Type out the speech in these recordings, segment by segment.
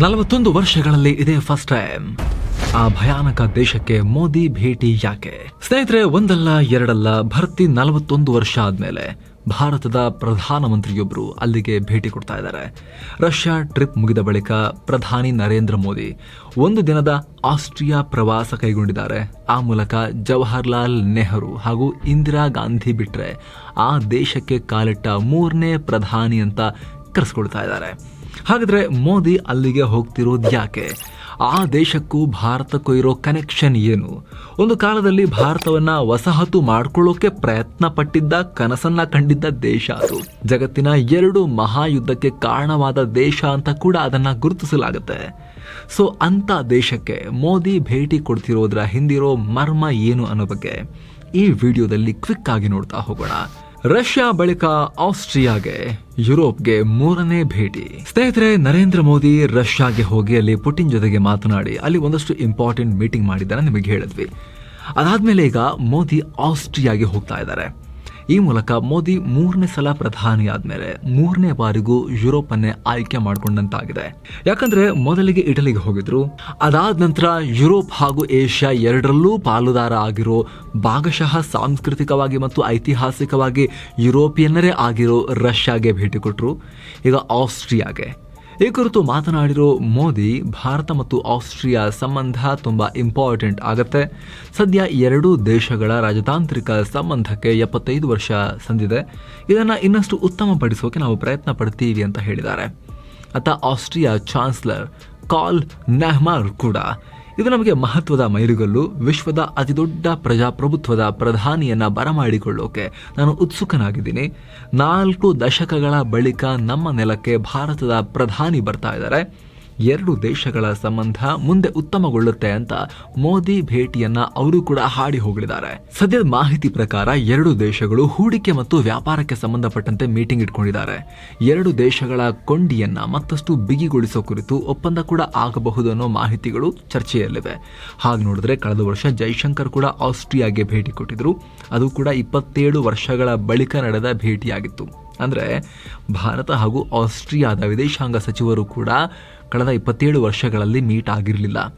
ನಲವತ್ತೊಂದು ವರ್ಷಗಳಲ್ಲಿ ಇದೇ ಫಸ್ಟ್ ಟೈಮ್ ಆ ಭಯಾನಕ ದೇಶಕ್ಕೆ ಮೋದಿ ಭೇಟಿ ಯಾಕೆ? ಸ್ನೇಹಿತರೆ, ಒಂದಲ್ಲ, ಎರಡಲ್ಲ, ಭರ್ತಿ ನಲವತ್ತೊಂದು ವರ್ಷ ಆದ್ಮೇಲೆ ಭಾರತದ ಪ್ರಧಾನಮಂತ್ರಿಯೊಬ್ಬರು ಅಲ್ಲಿಗೆ ಭೇಟಿ ಕೊಡ್ತಾ ಇದ್ದಾರೆ. ರಷ್ಯಾ ಟ್ರಿಪ್ ಮುಗಿದ ಬಳಿಕ ಪ್ರಧಾನಿ ನರೇಂದ್ರ ಮೋದಿ ಒಂದು ದಿನದ ಆಸ್ಟ್ರಿಯಾ ಪ್ರವಾಸ ಕೈಗೊಂಡಿದ್ದಾರೆ. ಆ ಮೂಲಕ ಜವಾಹರ್ಲಾಲ್ ನೆಹರು ಹಾಗೂ ಇಂದಿರಾ ಗಾಂಧಿ ಬಿಟ್ಟರೆ ಆ ದೇಶಕ್ಕೆ ಕಾಲಿಟ್ಟ ಮೂರನೇ ಪ್ರಧಾನಿ ಅಂತ ಕರೆಸ್ಕೊಳ್ತಾ ಇದ್ದಾರೆ. ಹಾಗಾದ್ರೆ ಮೋದಿ ಅಲ್ಲಿಗೆ ಹೋಗ್ತಿರೋದು ಯಾಕೆ? ಆ ದೇಶಕ್ಕೂ ಭಾರತಕ್ಕೂ ಇರೋ ಕನೆಕ್ಷನ್ ಏನು? ಒಂದು ಕಾಲದಲ್ಲಿ ಭಾರತವನ್ನ ವಸಾಹತು ಮಾಡ್ಕೊಳ್ಳೋಕೆ ಪ್ರಯತ್ನ ಪಟ್ಟಿದ್ದ ಕನಸನ್ನ ಕಂಡಿದ್ದ ದೇಶ ಅದು. ಜಗತ್ತಿನ ಎರಡು ಮಹಾಯುದ್ಧಕ್ಕೆ ಕಾರಣವಾದ ದೇಶ ಅಂತ ಕೂಡ ಅದನ್ನ ಗುರುತಿಸಲಾಗುತ್ತೆ. ಸೊ ಅಂತ ದೇಶಕ್ಕೆ ಮೋದಿ ಭೇಟಿ ಕೊಡ್ತಿರೋದ್ರ ಹಿಂದಿರೋ ಮರ್ಮ ಏನು ಅನ್ನೋ ಬಗ್ಗೆ ಈ ವಿಡಿಯೋದಲ್ಲಿ ಕ್ವಿಕ್ ಆಗಿ ನೋಡ್ತಾ ಹೋಗೋಣ. ರಷ್ಯಾ ಬಳಿಕ ಆಸ್ಟ್ರಿಯಾಗೆ ಯುರೋಪ್ಗೆ ಮೂರನೇ ಭೇಟಿ. ಸ್ನೇಹಿತರೆ, ನರೇಂದ್ರ ಮೋದಿ ರಷ್ಯಾಗೆ ಹೋಗಿ ಅಲ್ಲಿ ಪುಟಿನ್ ಜೊತೆಗೆ ಮಾತನಾಡಿ ಅಲ್ಲಿ ಒಂದಷ್ಟು ಇಂಪಾರ್ಟೆಂಟ್ ಮೀಟಿಂಗ್ ಮಾಡಿದ್ದಾರೆ ನಿಮಗೆ ಹೇಳಿದ್ವಿ. ಅದಾದ್ಮೇಲೆ ಈಗ ಮೋದಿ ಆಸ್ಟ್ರಿಯಾಗೆ ಹೋಗ್ತಾ ಇದ್ದಾರೆ. ಈ ಮೂಲಕ ಮೋದಿ ಮೂರನೇ ಸಲ ಪ್ರಧಾನಿ ಆದ್ಮೇಲೆ ಮೂರನೇ ಬಾರಿಗೂ ಯುರೋಪ್ ಅನ್ನೇ ಆಯ್ಕೆ ಮಾಡಿಕೊಂಡಂತಾಗಿದೆ. ಯಾಕಂದ್ರೆ ಮೊದಲಿಗೆ ಇಟಲಿಗೆ ಹೋಗಿದ್ರು, ಅದಾದ ನಂತರ ಯುರೋಪ್ ಹಾಗೂ ಏಷ್ಯಾ ಎರಡರಲ್ಲೂ ಪಾಲುದಾರ ಆಗಿರೋ, ಭಾಗಶಃ ಸಾಂಸ್ಕೃತಿಕವಾಗಿ ಮತ್ತು ಐತಿಹಾಸಿಕವಾಗಿ ಯುರೋಪಿಯನ್ನರೇ ಆಗಿರೋ ರಷ್ಯಾಗೆ ಭೇಟಿ ಕೊಟ್ಟರು ಈಗ ಆಸ್ಟ್ರಿಯಾಗೆ. ಈ ಕುರಿತು ಮಾತನಾಡಿರೋ ಮೋದಿ, ಭಾರತ ಮತ್ತು ಆಸ್ಟ್ರಿಯಾ ಸಂಬಂಧ ತುಂಬ ಇಂಪಾರ್ಟೆಂಟ್ ಆಗುತ್ತೆ. ಸದ್ಯ ಎರಡೂ ದೇಶಗಳ ರಾಜತಾಂತ್ರಿಕ ಸಂಬಂಧಕ್ಕೆ ಎಪ್ಪತ್ತೈದು ವರ್ಷ ಸಂದಿದೆ. ಇದನ್ನು ಇನ್ನಷ್ಟು ಉತ್ತಮಪಡಿಸೋಕೆ ನಾವು ಪ್ರಯತ್ನ ಪಡ್ತೀವಿ ಅಂತ ಹೇಳಿದ್ದಾರೆ. ಅತ್ತ ಆಸ್ಟ್ರಿಯಾ ಚಾನ್ಸಲರ್ ಕಾಲ್ ನೆಹ್ಮಾರ್ ಕೂಡ ಇದು ನಮಗೆ ಮಹತ್ವದ ಮೈಲುಗಲ್ಲು, ವಿಶ್ವದ ಅತಿದೊಡ್ಡ ಪ್ರಜಾಪ್ರಭುತ್ವದ ಪ್ರಧಾನಿಯನ್ನ ಬರಮಾಡಿಕೊಳ್ಳೋಕೆ ನಾನು ಉತ್ಸುಕನಾಗಿದ್ದೀನಿ. ನಾಲ್ಕು ದಶಕಗಳ ಬಳಿಕ ನಮ್ಮ ನೆಲಕ್ಕೆ ಭಾರತದ ಪ್ರಧಾನಿ ಬರ್ತಾ ಇದ್ದಾರೆ. ಎರಡು ದೇಶಗಳ ಸಂಬಂಧ ಮುಂದೆ ಉತ್ತಮಗೊಳ್ಳುತ್ತೆ ಅಂತ ಮೋದಿ ಭೇಟಿಯನ್ನ ಅವರು ಕೂಡ ಹಾಡಿ ಹೋಗಲಿದ್ದಾರೆ. ಸದ್ಯದ ಮಾಹಿತಿ ಪ್ರಕಾರ ಎರಡು ದೇಶಗಳು ಹೂಡಿಕೆ ಮತ್ತು ವ್ಯಾಪಾರಕ್ಕೆ ಸಂಬಂಧಪಟ್ಟಂತೆ ಮೀಟಿಂಗ್ ಇಟ್ಕೊಂಡಿದ್ದಾರೆ. ಎರಡು ದೇಶಗಳ ಕೊಂಡಿಯನ್ನ ಮತ್ತಷ್ಟು ಬಿಗಿಗೊಳಿಸೋ ಕುರಿತು ಒಪ್ಪಂದ ಕೂಡ ಆಗಬಹುದು ಅನ್ನೋ ಮಾಹಿತಿಗಳು ಚರ್ಚೆಯಲ್ಲಿವೆ. ಹಾಗೆ ನೋಡಿದ್ರೆ ಕಳೆದ ವರ್ಷ ಜೈಶಂಕರ್ ಕೂಡ ಆಸ್ಟ್ರಿಯಾಗೆ ಭೇಟಿ ಕೊಟ್ಟಿದ್ರು. ಅದು ಕೂಡ ಇಪ್ಪತ್ತೇಳು ವರ್ಷಗಳ ಬಳಿಕ ನಡೆದ ಭೇಟಿಯಾಗಿತ್ತು. ಅಂದ್ರೆ ಭಾರತ ಹಾಗೂ ಆಸ್ಟ್ರಿಯಾದ ವಿದೇಶಾಂಗ ಸಚಿವರು ಕೂಡ ಕಳೆದ ಇಪ್ಪತ್ತೇಳು ವರ್ಷಗಳಲ್ಲಿ ಮೀಟ್ ಆಗಿರಲಿಲ್ಲ.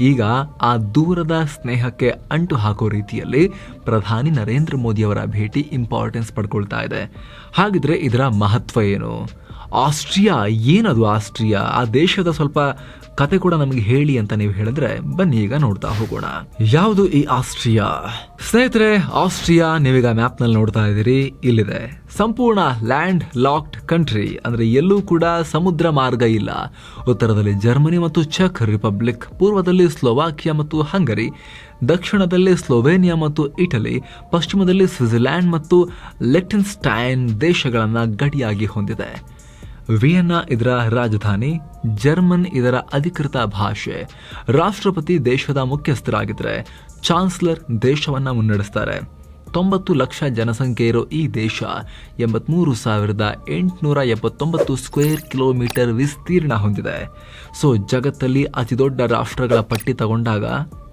ಈಗ ಆ ದೂರದ ಸ್ನೇಹಕ್ಕೆ ಅಂಟು ಹಾಕೋ ರೀತಿಯಲ್ಲಿ ಪ್ರಧಾನಿ ನರೇಂದ್ರ ಮೋದಿಯವರ ಭೇಟಿ ಇಂಪಾರ್ಟೆನ್ಸ್ ಪಡ್ಕೊಳ್ತಾ ಇದೆ. ಹಾಗಿದ್ರೆ ಇದರ ಮಹತ್ವ ಏನು? ಆಸ್ಟ್ರಿಯಾ, ಏನದು ಆಸ್ಟ್ರಿಯಾ? ಆ ದೇಶದ ಸ್ವಲ್ಪ ಕತೆ ಕೂಡ ನಮಗೆ ಹೇಳಿ ಅಂತ ನೀವು ಹೇಳಿದ್ರೆ ಬನ್ನಿ ಈಗ ನೋಡ್ತಾ ಹೋಗೋಣ. ಯಾವುದು ಈ ಆಸ್ಟ್ರಿಯಾ? ಸ್ನೇಹಿತರೆ, ಆಸ್ಟ್ರಿಯಾ ನೀವೀಗ ಮ್ಯಾಪ್ನಲ್ಲಿ ನೋಡ್ತಾ ಇದ್ದೀರಿ. ಇಲ್ಲಿದೆ. ಸಂಪೂರ್ಣ ಲ್ಯಾಂಡ್ ಲಾಕ್ಡ್ ಕಂಟ್ರಿ, ಅಂದ್ರೆ ಎಲ್ಲೂ ಕೂಡ ಸಮುದ್ರ ಮಾರ್ಗ ಇಲ್ಲ. ಉತ್ತರದಲ್ಲಿ ಜರ್ಮನಿ ಮತ್ತು ಚೆಕ್ ರಿಪಬ್ಲಿಕ್, ಪೂರ್ವದಲ್ಲಿ ಸ್ಲೋವಾಕಿಯಾ ಮತ್ತು ಹಂಗರಿ, ದಕ್ಷಿಣದಲ್ಲಿ ಸ್ಲೋವೇನಿಯಾ ಮತ್ತು ಇಟಲಿ, ಪಶ್ಚಿಮದಲ್ಲಿ ಸ್ವಿಟ್ಜರ್ಲ್ಯಾಂಡ್ ಮತ್ತು ಲೆಟಿನ್ಸ್ಟೈನ್ ದೇಶಗಳನ್ನ ಗಡಿಯಾಗಿ ಹೊಂದಿದೆ. ವಿಯೆನ್ನಾ ಇದರ ರಾಜಧಾನಿ, ಜರ್ಮನ್ ಇದರ ಅಧಿಕೃತ ಭಾಷೆ. ರಾಷ್ಟ್ರಪತಿ ದೇಶದ ಮುಖ್ಯಸ್ಥರಾಗಿದ್ದರೆ ಚಾನ್ಸಲರ್ ದೇಶವನ್ನು ಮುನ್ನಡೆಸ್ತಾರೆ. ತೊಂಬತ್ತು ಲಕ್ಷ ಜನಸಂಖ್ಯೆ ಇರೋ ಈ ದೇಶ ಎಂಬತ್ಮೂರು ಸಾವಿರದ ಎಂಟುನೂರ ಎಪ್ಪತ್ತೊಂಬತ್ತು ಸ್ಕ್ವೇರ್ ಕಿಲೋಮೀಟರ್ ವಿಸ್ತೀರ್ಣ ಹೊಂದಿದೆ. ಸೊ, ಜಗತ್ತಲ್ಲಿ ಅತಿ ದೊಡ್ಡ ರಾಷ್ಟ್ರಗಳ ಪಟ್ಟಿ ತಗೊಂಡಾಗ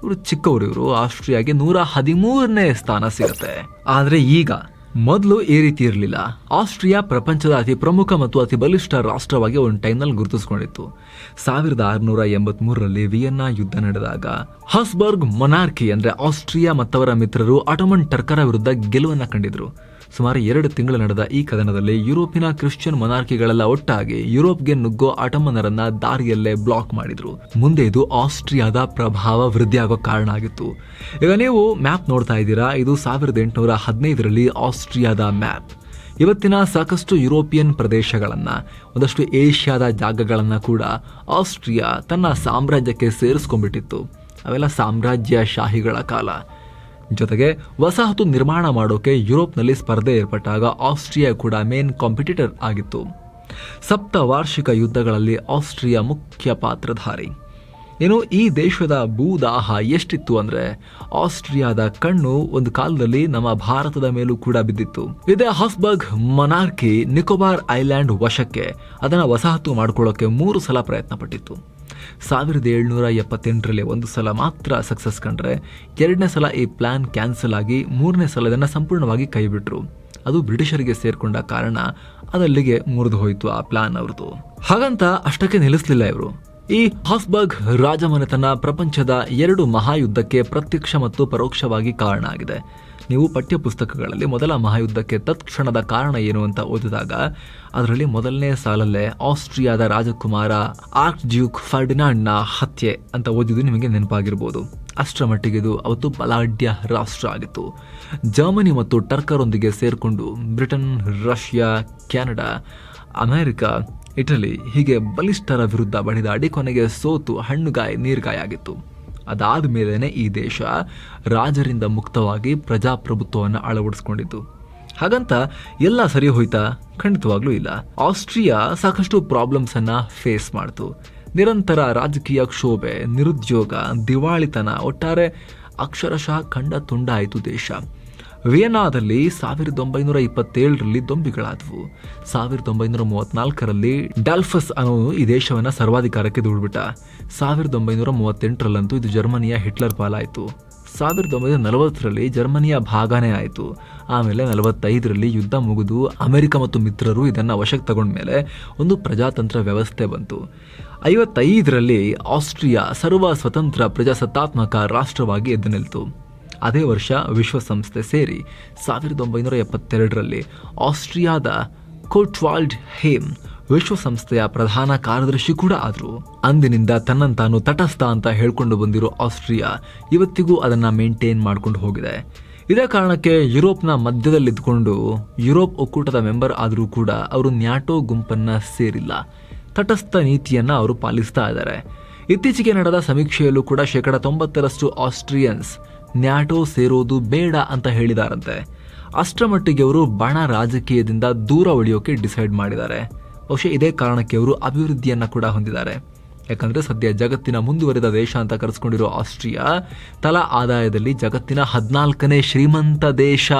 ಇವರು ಚಿಕ್ಕವರು ಇವರು, ಆಸ್ಟ್ರಿಯಾಗೆ ನೂರ ಹದಿಮೂರನೇ ಸ್ಥಾನ ಸಿಗುತ್ತೆ. ಆದರೆ ಈಗ ಮೊದಲು ಈ ರೀತಿ ಇರಲಿಲ್ಲ. ಆಸ್ಟ್ರಿಯಾ ಪ್ರಪಂಚದ ಅತಿ ಪ್ರಮುಖ ಮತ್ತು ಅತಿ ಬಲಿಷ್ಠ ರಾಷ್ಟ್ರವಾಗಿ ಒಂದು ಟೈಮ್ನಲ್ಲಿ ಗುರುತಿಸಿಕೊಂಡಿತ್ತು. ಸಾವಿರದ ಆರುನೂರ ಎಂಬತ್ಮೂರರಲ್ಲಿ ವಿಯೆನ್ನಾ ಯುದ್ಧ ನಡೆದಾಗ, ಹಾಸ್ಬರ್ಗ್ ಮೊನಾರ್ಕಿ ಅಂದ್ರೆ ಆಸ್ಟ್ರಿಯಾ ಮತ್ತವರ ಮಿತ್ರರು ಆಟೋಮನ್ ಟರ್ಕರ ವಿರುದ್ಧ ಗೆಲುವನ್ನ ಕಂಡಿದ್ರು. ಸುಮಾರು ಎರಡು ತಿಂಗಳು ನಡೆದ ಈ ಕದನದಲ್ಲಿ ಯುರೋಪಿನ ಕ್ರಿಶ್ಚಿಯನ್ ಮೊನಾರ್ಕಿಗಳೆಲ್ಲ ಒಟ್ಟಾಗಿ ಯುರೋಪ್ಗೆ ನುಗ್ಗೋ ಅಟಮನರನ್ನ ದಾರಿಯಲ್ಲೇ ಬ್ಲಾಕ್ ಮಾಡಿದ್ರು. ಮುಂದೆ ಇದು ಆಸ್ಟ್ರಿಯಾದ ಪ್ರಭಾವ ವೃದ್ಧಿಯಾಗೋ ಕಾರಣ ಆಗಿತ್ತು. ಈಗ ನೀವು ಮ್ಯಾಪ್ ನೋಡ್ತಾ ಇದ್ದೀರಾ, ಇದು ಸಾವಿರದ ಎಂಟುನೂರ ಹದಿನೈದರಲ್ಲಿ ಆಸ್ಟ್ರಿಯಾದ ಮ್ಯಾಪ್ ಇವತ್ತಿನ ಸಾಕಷ್ಟು ಯುರೋಪಿಯನ್ ಪ್ರದೇಶಗಳನ್ನ, ಒಂದಷ್ಟು ಏಷ್ಯಾದ ಜಾಗಗಳನ್ನ ಕೂಡ ಆಸ್ಟ್ರಿಯಾ ತನ್ನ ಸಾಮ್ರಾಜ್ಯಕ್ಕೆ ಸೇರಿಸ್ಕೊಂಡ್ಬಿಟ್ಟಿತ್ತು. ಅವೆಲ್ಲ ಸಾಮ್ರಾಜ್ಯ ಶಾಹಿಗಳ ಕಾಲ. ಜೊತೆಗೆ ವಸಾಹತು ನಿರ್ಮಾಣ ಮಾಡೋಕೆ ಯುರೋಪ್ನಲ್ಲಿ ಸ್ಪರ್ಧೆ ಏರ್ಪಟ್ಟಾಗ ಆಸ್ಟ್ರಿಯಾ ಕೂಡ ಮೇನ್ ಕಾಂಪಿಟೇಟರ್ ಆಗಿತ್ತು. ಸಪ್ತ ವಾರ್ಷಿಕ ಯುದ್ಧಗಳಲ್ಲಿ ಆಸ್ಟ್ರಿಯಾ ಮುಖ್ಯ ಪಾತ್ರಧಾರಿ. ಏನು, ಈ ದೇಶದ ಭೂದಾಹ ಎಷ್ಟಿತ್ತು ಅಂದ್ರೆ, ಆಸ್ಟ್ರಿಯಾದ ಕಣ್ಣು ಒಂದು ಕಾಲದಲ್ಲಿ ನಮ್ಮ ಭಾರತದ ಮೇಲೂ ಕೂಡ ಬಿದ್ದಿತ್ತು. ಇದೇ ಹಾಸ್ಬರ್ಗ್ ಮನಾರ್ಕಿ ನಿಕೋಬಾರ್ ಐಲ್ಯಾಂಡ್ ವಶಕ್ಕೆ ಅದನ್ನ ವಸಾಹತು ಮಾಡಿಕೊಳ್ಳೋಕೆ ಮೂರು ಸಲ ಪ್ರಯತ್ನ ಪಟ್ಟಿತ್ತು. ಸಾವಿರದ ಏಳ್ನೂರ ಎಪ್ಪತ್ತೆಂಟರಲ್ಲಿ ಒಂದು ಸಲ ಮಾತ್ರ ಸಕ್ಸಸ್ ಕಂಡ್ರೆ, ಎರಡನೇ ಸಲ ಈ ಪ್ಲಾನ್ ಕ್ಯಾನ್ಸಲ್ ಆಗಿ ಮೂರನೇ ಸಲ ಇದನ್ನು ಸಂಪೂರ್ಣವಾಗಿ ಕೈಬಿಟ್ರು ಅದು ಬ್ರಿಟಿಷರಿಗೆ ಸೇರ್ಕೊಂಡ ಕಾರಣ ಅದಲ್ಲಿಗೆ ಮುರಿದು ಹೋಯಿತು ಆ ಪ್ಲಾನ್ ಅವ್ರದ್ದು. ಹಾಗಂತ ಅಷ್ಟಕ್ಕೆ ನಿಲ್ಲಿಸಲಿಲ್ಲ ಇವರು. ಈ ಹಾಫ್ಬರ್ಗ್ ರಾಜಮನೆತನ ಪ್ರಪಂಚದ ಎರಡು ಮಹಾಯುದ್ಧಕ್ಕೆ ಪ್ರತ್ಯಕ್ಷ ಮತ್ತು ಪರೋಕ್ಷವಾಗಿ ಕಾರಣ ಆಗಿದೆ. ನೀವು ಪಠ್ಯಪುಸ್ತಕಗಳಲ್ಲಿ ಮೊದಲ ಮಹಾಯುದ್ಧಕ್ಕೆ ತತ್ಕ್ಷಣದ ಕಾರಣ ಏನು ಅಂತ ಓದಿದಾಗ, ಅದರಲ್ಲಿ ಮೊದಲನೇ ಸಾಲಲ್ಲೇ ಆಸ್ಟ್ರಿಯಾದ ರಾಜಕುಮಾರ ಆರ್ಕ್ ಡ್ಯೂಕ್ ಫರ್ಡಿನಾಂಡ್ನ ಹತ್ಯೆ ಅಂತ ಓದಿದ್ದು ನಿಮಗೆ ನೆನಪಾಗಿರ್ಬೋದು. ಅಷ್ಟರ ಮಟ್ಟಿಗೆ ಇದು ಅವತ್ತು ಬಲಾಢ್ಯ ರಾಷ್ಟ್ರ ಆಗಿತ್ತು. ಜರ್ಮನಿ ಮತ್ತು ಟರ್ಕರೊಂದಿಗೆ ಸೇರಿಕೊಂಡು Britain, Russia, Canada, America Italy ಹೀಗೆ ಬಲಿಷ್ಠರ ವಿರುದ್ಧ ಬಡಿದಾಡಿ ಕೊನೆಗೆ ಸೋತು ಹಣ್ಣುಗಾಯಿ ನೀರ್ಗಾಯ ಆಗಿತ್ತು. ಅದಾದ ಮೇಲೇ ಈ ದೇಶ ರಾಜರಿಂದ ಮುಕ್ತವಾಗಿ ಪ್ರಜಾಪ್ರಭುತ್ವವನ್ನು ಅಳವಡಿಸ್ಕೊಂಡಿತು ಹಾಗಂತ ಎಲ್ಲ ಸರಿ ಹೋಯ್ತಾ? ಖಂಡಿತವಾಗ್ಲೂ ಇಲ್ಲ. ಆಸ್ಟ್ರಿಯಾ ಸಾಕಷ್ಟು ಪ್ರಾಬ್ಲಮ್ಸ್ ಅನ್ನ ಫೇಸ್ ಮಾಡ್ತು. ನಿರಂತರ ರಾಜಕೀಯ ಕ್ಷೋಭೆ, ನಿರುದ್ಯೋಗ, ದಿವಾಳಿತನ, ಒಟ್ಟಾರೆ ಅಕ್ಷರಶಃ ಕಂಡ ತುಂಡಾಯಿತು ದೇಶ. ವಿಯೆನಾದಲ್ಲಿ ಸಾವಿರದ ಒಂಬೈನೂರ ಇಪ್ಪತ್ತೇಳರಲ್ಲಿ ದೊಂಬಿಗಳಾದವು. ಸಾವಿರದ ಒಂಬೈನೂರ ಮೂವತ್ನಾಲ್ಕರಲ್ಲಿ ಡಾಲ್ಫಸ್ ಅನ್ನೋನು ಈ ದೇಶವನ್ನು ಸರ್ವಾಧಿಕಾರಕ್ಕೆ ದೂಡ್ಬಿಟ್ಟ. ಸಾವಿರದ ಒಂಬೈನೂರ ಮೂವತ್ತೆಂಟರಲ್ಲಂತೂ ಇದು ಜರ್ಮನಿಯ ಹಿಟ್ಲರ್ ಪಾಲಾಯಿತು. ಸಾವಿರದ ಒಂಬೈನೂರ ನಲವತ್ತರಲ್ಲಿ ಜರ್ಮನಿಯ ಭಾಗನೇ ಆಯಿತು. ಆಮೇಲೆ ನಲವತ್ತೈದರಲ್ಲಿ ಯುದ್ಧ ಮುಗಿದು ಅಮೆರಿಕ ಮತ್ತು ಮಿತ್ರರು ಇದನ್ನು ವಶಕ್ಕೆ ತಗೊಂಡ್ಮೇಲೆ ಒಂದು ಪ್ರಜಾತಂತ್ರ ವ್ಯವಸ್ಥೆ ಬಂತು. ಐವತ್ತೈದರಲ್ಲಿ ಆಸ್ಟ್ರಿಯಾ ಸರ್ವ ಸ್ವತಂತ್ರ ಪ್ರಜಾಸತ್ತಾತ್ಮಕ ರಾಷ್ಟ್ರವಾಗಿ ಎದ್ದು ನಿಲ್ತು. ಅದೇ ವರ್ಷ ವಿಶ್ವಸಂಸ್ಥೆ ಸೇರಿ ಸಾವಿರದ ಒಂಬೈನೂರ ಎಪ್ಪತ್ತೆರಡರಲ್ಲಿ ಆಸ್ಟ್ರಿಯಾದ ಕೋಟ್ವಾಲ್ಡ್ ಹೇಮ್ ವಿಶ್ವಸಂಸ್ಥೆಯ ಪ್ರಧಾನ ಕಾರ್ಯದರ್ಶಿ ಕೂಡ ಆದರು. ಅಂದಿನಿಂದ ತನ್ನಂತಾನು ತಟಸ್ಥ ಅಂತ ಹೇಳ್ಕೊಂಡು ಬಂದಿರೋ ಆಸ್ಟ್ರಿಯಾ ಇವತ್ತಿಗೂ ಅದನ್ನು ಮೇಂಟೈನ್ ಮಾಡ್ಕೊಂಡು ಹೋಗಿದೆ. ಇದೇ ಕಾರಣಕ್ಕೆ ಯುರೋಪ್ನ ಮಧ್ಯದಲ್ಲಿದ್ದುಕೊಂಡು ಯುರೋಪ್ ಒಕ್ಕೂಟದ ಮೆಂಬರ್ ಆದರೂ ಕೂಡ ಅವರು ನ್ಯಾಟೋ ಗುಂಪನ್ನು ಸೇರಿಲ್ಲ. ತಟಸ್ಥ ನೀತಿಯನ್ನು ಅವರು ಪಾಲಿಸ್ತಾ ಇದ್ದಾರೆ. ಇತ್ತೀಚೆಗೆ ನಡೆದ ಸಮೀಕ್ಷೆಯಲ್ಲೂ ಕೂಡ ಶೇಕಡ ತೊಂಬತ್ತರಷ್ಟು ಆಸ್ಟ್ರಿಯನ್ಸ್ ನ್ಯಾಟೋ ಸೇರೋದು ಬೇಡ ಅಂತ ಹೇಳಿದಾರಂತೆ. ಅಷ್ಟರ ಮಟ್ಟಿಗೆ ಅವರು ಬಣ ರಾಜಕೀಯದಿಂದ ದೂರ ಉಳಿಯೋಕೆ ಡಿಸೈಡ್ ಮಾಡಿದ್ದಾರೆ. ಬಹುಶಃ ಇದೇ ಕಾರಣಕ್ಕೆ ಅವರು ಅಭಿವೃದ್ಧಿಯನ್ನು ಕೂಡ ಹೊಂದಿದ್ದಾರೆ. ಯಾಕಂದರೆ ಸದ್ಯ ಜಗತ್ತಿನ ಮುಂದುವರಿದ ದೇಶ ಅಂತ ಕರೆಸ್ಕೊಂಡಿರೋ ಆಸ್ಟ್ರಿಯಾ ತಲಾ ಆದಾಯದಲ್ಲಿ ಜಗತ್ತಿನ ಹದಿನಾಲ್ಕನೇ ಶ್ರೀಮಂತ ದೇಶ.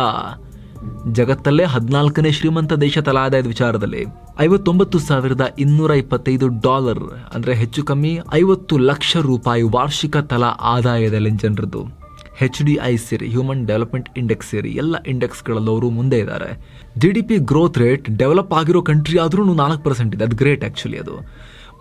ಜಗತ್ತಲ್ಲೇ ಹದಿನಾಲ್ಕನೇ ಶ್ರೀಮಂತ ದೇಶ ತಲಾ ಆದಾಯದ ವಿಚಾರದಲ್ಲಿ. ಐವತ್ತೊಂಬತ್ತು ಸಾವಿರದ ಇನ್ನೂರ ಇಪ್ಪತ್ತೈದು ಡಾಲರ್, ಅಂದರೆ ಹೆಚ್ಚು ಕಮ್ಮಿ ಐವತ್ತು ಲಕ್ಷ ರೂಪಾಯಿ ವಾರ್ಷಿಕ ತಲಾ ಆದಾಯದಲ್ಲಿ ಜನರದ್ದು. ಎಚ್ ಡಿ ಐ ಸೇರಿ ಹ್ಯೂಮನ್ ಡೆವಲಪ್ಮೆಂಟ್ ಇಂಡೆಕ್ಸ್ ಸೇರಿ, ಎಲ್ಲ ಇಂಡೆಕ್ಸ್ಗಳಲ್ಲಿ ಅವರು ಮುಂದೆ ಇದ್ದಾರೆ. G D P growth rate develop ಆಗಿರೋ ಕಂಟ್ರಿ ಆದರೂ ನಾಲ್ಕು ಪರ್ಸೆಂಟ್ ಇದೆ. ಅದು ಗ್ರೇಟ್ ಆ್ಯಕ್ಚುಲಿ ಅದು.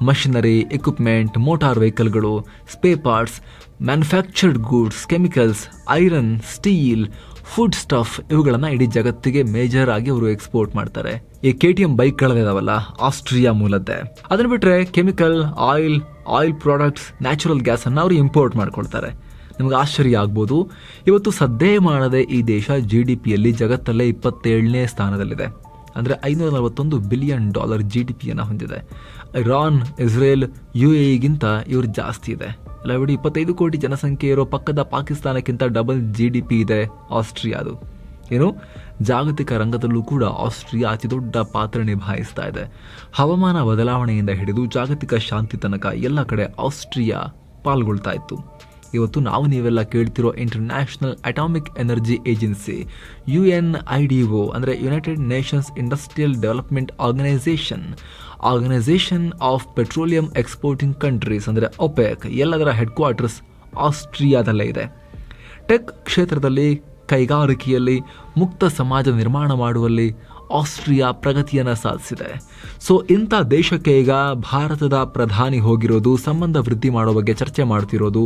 Machinery equipment motor ವೆಹಿಕಲ್ಗಳು spare parts manufactured goods chemicals iron steel food stuff ಇವುಗಳನ್ನು ಇಡೀ ಜಗತ್ತಿಗೆ ಮೇಜರ್ ಆಗಿ ಅವರು ಎಕ್ಸ್ಪೋರ್ಟ್ ಮಾಡ್ತಾರೆ. ಈ ಕೆ ಟಿ ಎಂ ಬೈಕ್ಗಳಿದಾವಲ್ಲ ಆಸ್ಟ್ರಿಯಾ ಮೂಲದ್ದೇ. ಅದನ್ನು ಬಿಟ್ಟರೆ chemical oil oil products natural ಗ್ಯಾಸನ್ನು ಅವರು ಇಂಪೋರ್ಟ್ ಮಾಡ್ಕೊಳ್ತಾರೆ. ನಿಮ್ಗೆ ಆಶ್ಚರ್ಯ ಆಗ್ಬೋದು. ಇವತ್ತು ಸದ್ದೇ ಮಾಡದೆ ಈ ದೇಶ ಜಿ ಡಿ ಪಿಯಲ್ಲಿ ಜಗತ್ತಲ್ಲೇ ಇಪ್ಪತ್ತೇಳನೇ ಸ್ಥಾನದಲ್ಲಿದೆ. ಅಂದರೆ ಐನೂರ ನಲವತ್ತೊಂದು ಬಿಲಿಯನ್ ಡಾಲರ್ ಜಿ ಡಿ ಪಿಯನ್ನು ಹೊಂದಿದೆ. ಇರಾನ್, ಇಸ್ರೇಲ್, ಯು ಗಿಂತ ಇವರು ಜಾಸ್ತಿ ಇದೆ. ಬಿಡಿ, ಇಪ್ಪತ್ತೈದು ಕೋಟಿ ಜನಸಂಖ್ಯೆ ಇರೋ ಪಕ್ಕದ ಪಾಕಿಸ್ತಾನಕ್ಕಿಂತ ಡಬಲ್ ಜಿ ಡಿ ಪಿ ಇದೆ ಆಸ್ಟ್ರಿಯಾದು ಏನು? ಜಾಗತಿಕ ರಂಗದಲ್ಲೂ ಕೂಡ ಆಸ್ಟ್ರಿಯಾ ಅತಿ ದೊಡ್ಡ ಪಾತ್ರ ನಿಭಾಯಿಸ್ತಾ ಇದೆ. ಹವಾಮಾನ ಬದಲಾವಣೆಯಿಂದ ಹಿಡಿದು ಜಾಗತಿಕ ಶಾಂತಿ ತನಕ ಎಲ್ಲ ಕಡೆ ಆಸ್ಟ್ರಿಯಾ ಪಾಲ್ಗೊಳ್ತಾ ಇತ್ತು. ಇವತ್ತು ನಾವು ನೀವೆಲ್ಲ ಕೇಳ್ತಿರೋ international atomic energy agency U N I D O ಅಂದರೆ united nations industrial development organisation organisation of petroleum exporting countries ಅಂದರೆ ಒಪೆಕ್ ಎಲ್ಲದರ ಹೆಡ್ ಕ್ವಾರ್ಟರ್ಸ್ ಆಸ್ಟ್ರಿಯಾದಲ್ಲೇ ಇದೆ. ಟೆಕ್ ಕ್ಷೇತ್ರದಲ್ಲಿ ಕೈಗಾರಿಕೆಯಲ್ಲಿ ಮುಕ್ತ ಸಮಾಜ ನಿರ್ಮಾಣ ಮಾಡುವಲ್ಲಿ ಆಸ್ಟ್ರಿಯಾ ಪ್ರಗತಿಯನ್ನು ಸಾಧಿಸಿದೆ. ಸೊ ಇಂಥ ದೇಶಕ್ಕೆ ಈಗ ಭಾರತದ ಪ್ರಧಾನಿ ಹೋಗಿರೋದು, ಸಂಬಂಧ ವೃದ್ಧಿ ಮಾಡೋ ಬಗ್ಗೆ ಚರ್ಚೆ ಮಾಡ್ತಿರೋದು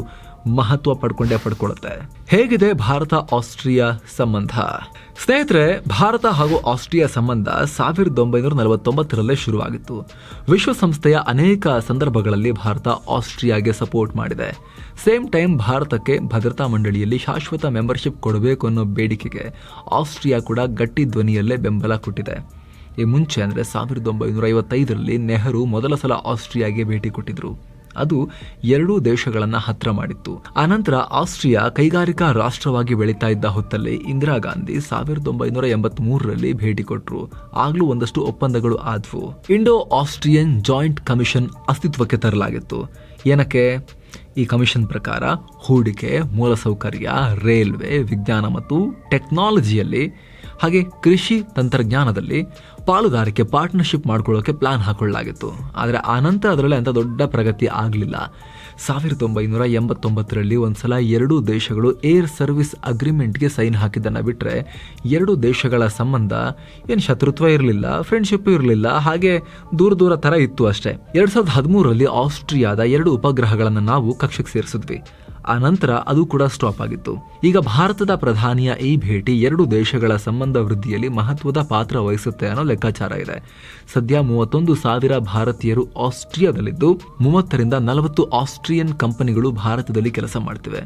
ಮಹತ್ವ ಪಡ್ಕೊಂಡೇ ಪಡ್ಕೊಳ್ಳುತ್ತೆ ಹೇಗಿದೆ ಭಾರತ ಆಸ್ಟ್ರಿಯಾ ಸಂಬಂಧ? ಸ್ನೇಹಿತರೆ, ಭಾರತ ಹಾಗೂ ಆಸ್ಟ್ರಿಯಾ ಸಂಬಂಧ ಸಾವಿರದ ಒಂಬೈನೂರ ನಲವತ್ತೊಂಬತ್ತರಲ್ಲೇ ಶುರುವಾಗಿತ್ತು. ವಿಶ್ವಸಂಸ್ಥೆಯ ಅನೇಕ ಸಂದರ್ಭಗಳಲ್ಲಿ ಭಾರತ ಆಸ್ಟ್ರಿಯಾಗೆ ಸಪೋರ್ಟ್ ಮಾಡಿದೆ. ಸೇಮ್ ಟೈಮ್ ಭಾರತಕ್ಕೆ ಭದ್ರತಾ ಮಂಡಳಿಯಲ್ಲಿ ಶಾಶ್ವತ ಮೆಂಬರ್ಶಿಪ್ ಕೊಡಬೇಕು ಅನ್ನೋ ಬೇಡಿಕೆಗೆ ಆಸ್ಟ್ರಿಯಾ ಕೂಡ ಗಟ್ಟಿ ಧ್ವನಿಯಲ್ಲೇ ಬೆಂಬಲ ಕೊಟ್ಟಿದೆ. ಈ ಮುಂಚೆ ಅಂದರೆ ಸಾವಿರದ ಒಂಬೈನೂರ ಐವತ್ತೈದರಲ್ಲಿ ನೆಹರು ಮೊದಲ ಸಲ ಆಸ್ಟ್ರಿಯಾಗೆ ಭೇಟಿ ಕೊಟ್ಟಿದ್ರು. ಅದು ಎರಡೂ ದೇಶಗಳನ್ನ ಹತ್ರ ಮಾಡಿತ್ತು. ಆನಂತರ ಆಸ್ಟ್ರಿಯಾ ಕೈಗಾರಿಕಾ ರಾಷ್ಟ್ರವಾಗಿ ಬೆಳೀತಾ ಇದ್ದ ಹೊತ್ತಲ್ಲಿ ಇಂದಿರಾ ಗಾಂಧಿ ಸಾವಿರದ ಒಂಬೈನೂರ ಎಂಬತ್ ಮೂರರಲ್ಲಿ ಭೇಟಿ ಕೊಟ್ಟರು ಆಗ್ಲೂ ಒಂದಷ್ಟು ಒಪ್ಪಂದಗಳು ಆದ್ವು. ಇಂಡೋ ಆಸ್ಟ್ರಿಯನ್ ಜಾಯಿಂಟ್ ಕಮಿಷನ್ ಅಸ್ತಿತ್ವಕ್ಕೆ ತರಲಾಗಿತ್ತು. ಏನಕ್ಕೆ? ಈ ಕಮಿಷನ್ ಪ್ರಕಾರ ಹೂಡಿಕೆ, ಮೂಲಸೌಕರ್ಯ, ರೈಲ್ವೆ, ವಿಜ್ಞಾನ ಮತ್ತು ಟೆಕ್ನಾಲಜಿಯಲ್ಲಿ, ಹಾಗೆ ಕೃಷಿ ತಂತ್ರಜ್ಞಾನದಲ್ಲಿ ಪಾಲುದಾರಿಕೆ ಪಾರ್ಟ್ನರ್ಶಿಪ್ ಮಾಡ್ಕೊಳ್ಳೋಕೆ ಪ್ಲಾನ್ ಹಾಕೊಳ್ಳಲಾಗಿತ್ತು. ಆದರೆ ಆನಂತರ ಅದರಲ್ಲಿ ಅಂಥ ದೊಡ್ಡ ಪ್ರಗತಿ ಆಗಲಿಲ್ಲ. ಸಾವಿರದ ಒಂಬೈನೂರ ಎಂಬತ್ತೊಂಬತ್ತರಲ್ಲಿ ಒಂದ್ಸಲ ಎರಡೂ ದೇಶಗಳು ಏರ್ ಸರ್ವಿಸ್ ಅಗ್ರಿಮೆಂಟ್ಗೆ ಸೈನ್ ಹಾಕಿದ್ದನ್ನು ಬಿಟ್ಟರೆ ಎರಡೂ ದೇಶಗಳ ಸಂಬಂಧ ಏನು ಶತ್ರುತ್ವ ಇರಲಿಲ್ಲ ಫ್ರೆಂಡ್ಶಿಪ್ ಇರಲಿಲ್ಲ, ಹಾಗೆ ದೂರ ದೂರ ಥರ ಇತ್ತು ಅಷ್ಟೇ. ಎರಡು ಸಾವಿರದ ಹದಿಮೂರರಲ್ಲಿ ಆಸ್ಟ್ರಿಯಾದ ಎರಡು ಉಪಗ್ರಹಗಳನ್ನು ನಾವು ಕಕ್ಷೆಗೆ ಸೇರಿಸಿದ್ವಿ. ಆ ನಂತರ ಅದು ಕೂಡ ಸ್ಟಾಪ್ ಆಗಿತ್ತು. ಈಗ ಭಾರತದ ಪ್ರಧಾನಿಯ ಈ ಭೇಟಿ ಎರಡು ದೇಶಗಳ ಸಂಬಂಧ ವೃದ್ಧಿಯಲ್ಲಿ ಮಹತ್ವದ ಪಾತ್ರ ವಹಿಸುತ್ತೆ ಅನ್ನೋ ಲೆಕ್ಕಾಚಾರ ಇದೆ. ಸದ್ಯ ಮೂವತ್ತೊಂದು ಸಾವಿರ ಭಾರತೀಯರು ಆಸ್ಟ್ರಿಯಾದಲ್ಲಿದ್ದು, ಮೂವತ್ತರಿಂದ ನಲವತ್ತು ಆಸ್ಟ್ರಿಯನ್ ಕಂಪನಿಗಳು ಭಾರತದಲ್ಲಿ ಕೆಲಸ ಮಾಡ್ತಿವೆ.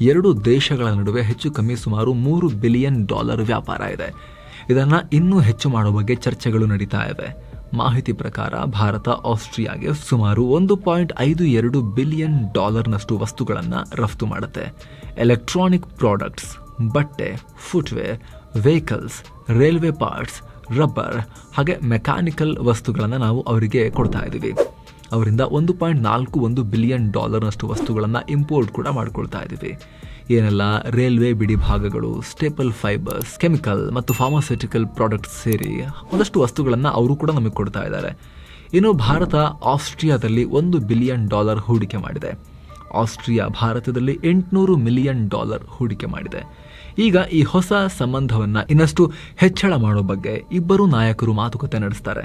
ಎರಡು ದೇಶಗಳ ನಡುವೆ ಹೆಚ್ಚು ಕಮ್ಮಿ ಸುಮಾರು ಮೂರು ಬಿಲಿಯನ್ ಡಾಲರ್ ವ್ಯಾಪಾರ ಇದೆ. ಇದನ್ನು ಇನ್ನೂ ಹೆಚ್ಚು ಮಾಡುವ ಬಗ್ಗೆ ಚರ್ಚೆಗಳು ನಡೀತಾ ಇವೆ ಮಾಹಿತಿ ಪ್ರಕಾರ ಭಾರತ ಆಸ್ಟ್ರಿಯಾಗೆ ಸುಮಾರು ಒಂದು ಪಾಯಿಂಟ್ ಐದು ಎರಡು ಬಿಲಿಯನ್ ಡಾಲರ್ನಷ್ಟು ವಸ್ತುಗಳನ್ನು ರಫ್ತು ಮಾಡುತ್ತೆ. ಎಲೆಕ್ಟ್ರಾನಿಕ್ ಪ್ರಾಡಕ್ಟ್ಸ್, ಬಟ್ಟೆ, footwear, vehicles, railway parts, rubber, ಹಾಗೆ ಮೆಕ್ಯಾನಿಕಲ್ ವಸ್ತುಗಳನ್ನು ನಾವು ಅವರಿಗೆ ಕೊಡ್ತಾ ಇದ್ದೀವಿ. ಅವರಿಂದ ಒಂದು ಪಾಯಿಂಟ್ ನಾಲ್ಕು ಒಂದು ಬಿಲಿಯನ್ ಡಾಲರ್ನಷ್ಟು ವಸ್ತುಗಳನ್ನು ಇಂಪೋರ್ಟ್ ಕೂಡ ಮಾಡ್ಕೊಳ್ತಾ ಇದ್ದೀವಿ. ಏನೆಲ್ಲ ರೈಲ್ವೆ ಬಿಡಿ ಭಾಗಗಳು ಸ್ಟೇಪಲ್ ಫೈಬರ್ಸ್ ಕೆಮಿಕಲ್ ಮತ್ತು ಫಾರ್ಮಾಸ್ಯೂಟಿಕಲ್ ಪ್ರಾಡಕ್ಟ್ಸ್ ಸೇರಿ ಒಂದಷ್ಟು ವಸ್ತುಗಳನ್ನು ಅವರು ಕೂಡ ನಮಗೆ ಕೊಡ್ತಾ ಇದ್ದಾರೆ. ಇನ್ನು ಭಾರತ ಆಸ್ಟ್ರಿಯಾದಲ್ಲಿ ಒಂದು ಬಿಲಿಯನ್ ಡಾಲರ್ ಹೂಡಿಕೆ ಮಾಡಿದೆ. ಆಸ್ಟ್ರಿಯಾ ಭಾರತದಲ್ಲಿ ಎಂಟುನೂರು ಮಿಲಿಯನ್ ಡಾಲರ್ ಹೂಡಿಕೆ ಮಾಡಿದೆ. ಈಗ ಈ ಹೊಸ ಸಂಬಂಧವನ್ನು ಇನ್ನಷ್ಟು ಹೆಚ್ಚಳ ಮಾಡೋ ಬಗ್ಗೆ ಇಬ್ಬರು ನಾಯಕರು ಮಾತುಕತೆ ನಡೆಸ್ತಾರೆ.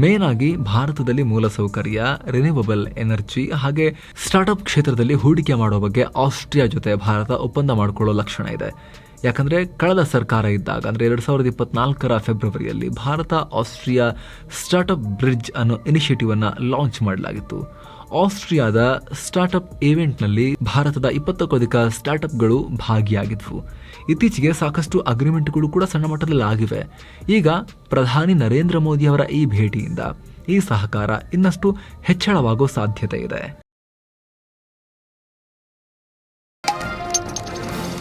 ಮೇನ್ ಆಗಿ ಭಾರತದಲ್ಲಿ ಮೂಲಸೌಕರ್ಯ ರಿನ್ಯೂವಬಲ್ ಎನರ್ಜಿ ಹಾಗೆ ಸ್ಟಾರ್ಟ್ಅಪ್ ಕ್ಷೇತ್ರದಲ್ಲಿ ಹೂಡಿಕೆ ಮಾಡೋ ಬಗ್ಗೆ ಆಸ್ಟ್ರಿಯಾ ಜೊತೆ ಭಾರತ ಒಪ್ಪಂದ ಮಾಡಿಕೊಳ್ಳೋ ಲಕ್ಷಣ ಇದೆ. ಯಾಕಂದ್ರೆ ಕಳೆದ ಸರ್ಕಾರ ಇದ್ದಾಗ, ಅಂದರೆ ಎರಡು ಸಾವಿರದ ಇಪ್ಪತ್ನಾಲ್ಕರ ಫೆಬ್ರವರಿಯಲ್ಲಿ ಭಾರತ ಆಸ್ಟ್ರಿಯಾ ಸ್ಟಾರ್ಟಪ್ ಬ್ರಿಡ್ಜ್ ಅನ್ನೋ ಇನಿಷಿಯೇಟಿವನ್ನು ಲಾಂಚ್ ಮಾಡಲಾಗಿತ್ತು. ಆಸ್ಟ್ರಿಯಾದ ಸ್ಟಾರ್ಟಪ್ ಈವೆಂಟ್ನಲ್ಲಿ ಭಾರತದ ಇಪ್ಪತ್ತಕ್ಕೂ ಅಧಿಕ ಸ್ಟಾರ್ಟ್ಅಪ್ಗಳು ಭಾಗಿಯಾಗಿದ್ವು. ಇತ್ತೀಚೆಗೆ ಸಾಕಷ್ಟು ಅಗ್ರಿಮೆಂಟ್ಗಳು ಕೂಡ ಸಣ್ಣ ಮಟ್ಟದಲ್ಲಿ ಆಗಿವೆ. ಈಗ ಪ್ರಧಾನಿ ನರೇಂದ್ರ ಮೋದಿಯವರ ಈ ಭೇಟಿಯಿಂದ ಈ ಸಹಕಾರ ಇನ್ನಷ್ಟು ಹೆಚ್ಚಳವಾಗೋ ಸಾಧ್ಯತೆ ಇದೆ.